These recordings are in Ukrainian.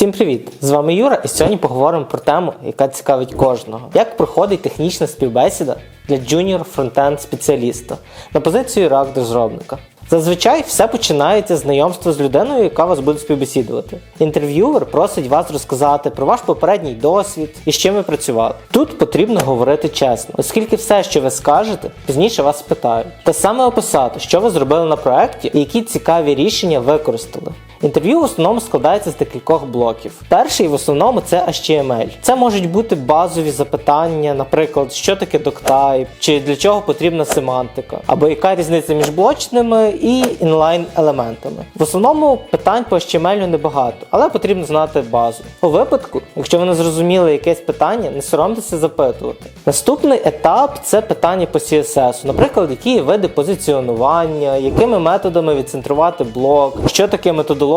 Всім привіт! З вами Юра, і сьогодні поговоримо про тему, яка цікавить кожного. Як проходить технічна співбесіда для джуніор фронтенд спеціаліста на позицію React розробника. Зазвичай все починається з знайомства з людиною, яка вас буде співбесідувати. Інтерв'юер просить вас розказати про ваш попередній досвід і з чим ви працювали. Тут потрібно говорити чесно, оскільки все, що ви скажете, пізніше вас спитають. Та саме описати, що ви зробили на проєкті і які цікаві рішення використали. Інтерв'ю в основному складається з декількох блоків. Перший в основному це HTML. Це можуть бути базові запитання, наприклад, що таке доктайп, чи для чого потрібна семантика, або яка різниця між блочними і інлайн елементами. В основному питань по HTML небагато, але потрібно знати базу. У випадку, якщо ви не зрозуміли якесь питання, не соромтеся запитувати. Наступний етап це питання по CSS, наприклад, які види позиціонування, якими методами відцентрувати блок, що таке методологія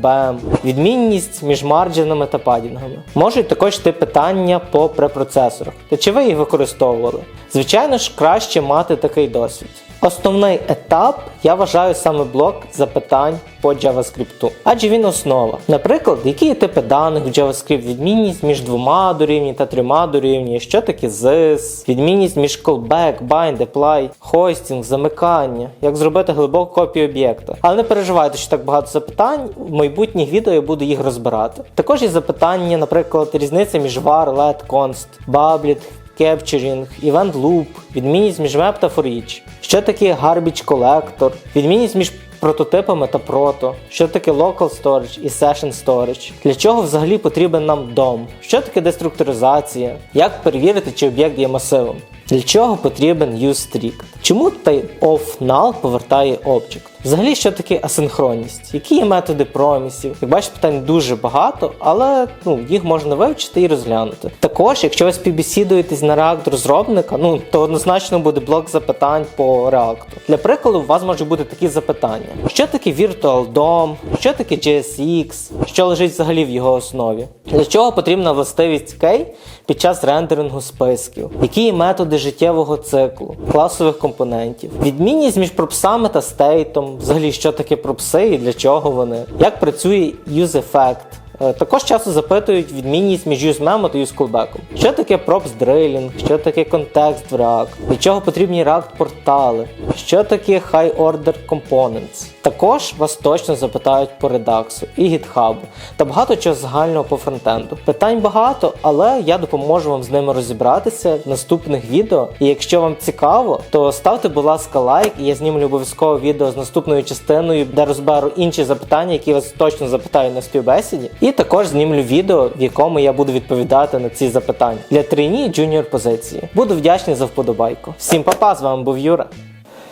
BEM, відмінність між марджинами та падінгами. Можуть також йти питання по препроцесорах, та чи ви їх використовували. Звичайно ж, краще мати такий досвід. Основний етап я вважаю саме блок запитань по JavaScript, адже він основа. Наприклад, які типи даних в JavaScript, відмінність між двома дорівні та трьома дорівнює, що таке ZIS, відмінність між callback, bind, apply, хостінг, замикання, як зробити глибоку копію об'єкта. Але не переживайте, що так багато запитань. В майбутніх відео я буду їх розбирати. Також є запитання, наприклад, різниця між var, let, const, public, Capturing, Event Loop, відмінність між Map та for each. Що таке Garbage Collector, відмінність між прототипами та прото, що таке Local Storage і Session Storage, для чого взагалі потрібен нам DOM, що таке деструктуризація, як перевірити, чи об'єкт є масивом, для чого потрібен useStrict, чому typeOf null повертає Object. Взагалі, що таке асинхронність? Які є методи промісів? Як бачите, питань дуже багато, але ну, їх можна вивчити і розглянути. Також, якщо ви співбесідуєтесь на React розробника, ну то однозначно буде блок запитань по React. Для прикладу, у вас можуть бути такі запитання: що таке Virtual DOM, що таке JSX, що лежить взагалі в його основі, для чого потрібна властивість K під час рендерингу списків, які є методи життєвого циклу, класових компонентів, відмінність між пропсами та стейтом, взагалі, що таке пропси і для чого вони, як працює UseEffect. Е, Також часто запитують відмінність між useMemo та useCallback. Що таке props drilling, що таке контекст в React, для чого потрібні React портали, що таке High Order Components. Також вас точно запитають по Redux і GitHub та багато чого загального по фронтенду. Питань багато, але я допоможу вам з ними розібратися в наступних відео. І якщо вам цікаво, то ставте, будь ласка, лайк, і я знімлю обов'язково відео з наступною частиною, де розберу інші запитання, які вас точно запитаю на співбесіді. І також знімлю відео, в якому я буду відповідати на ці запитання для трійні джуніор позиції. Буду вдячний за вподобайку. Всім па-па, з вами був Юра.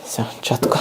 Все, чітко.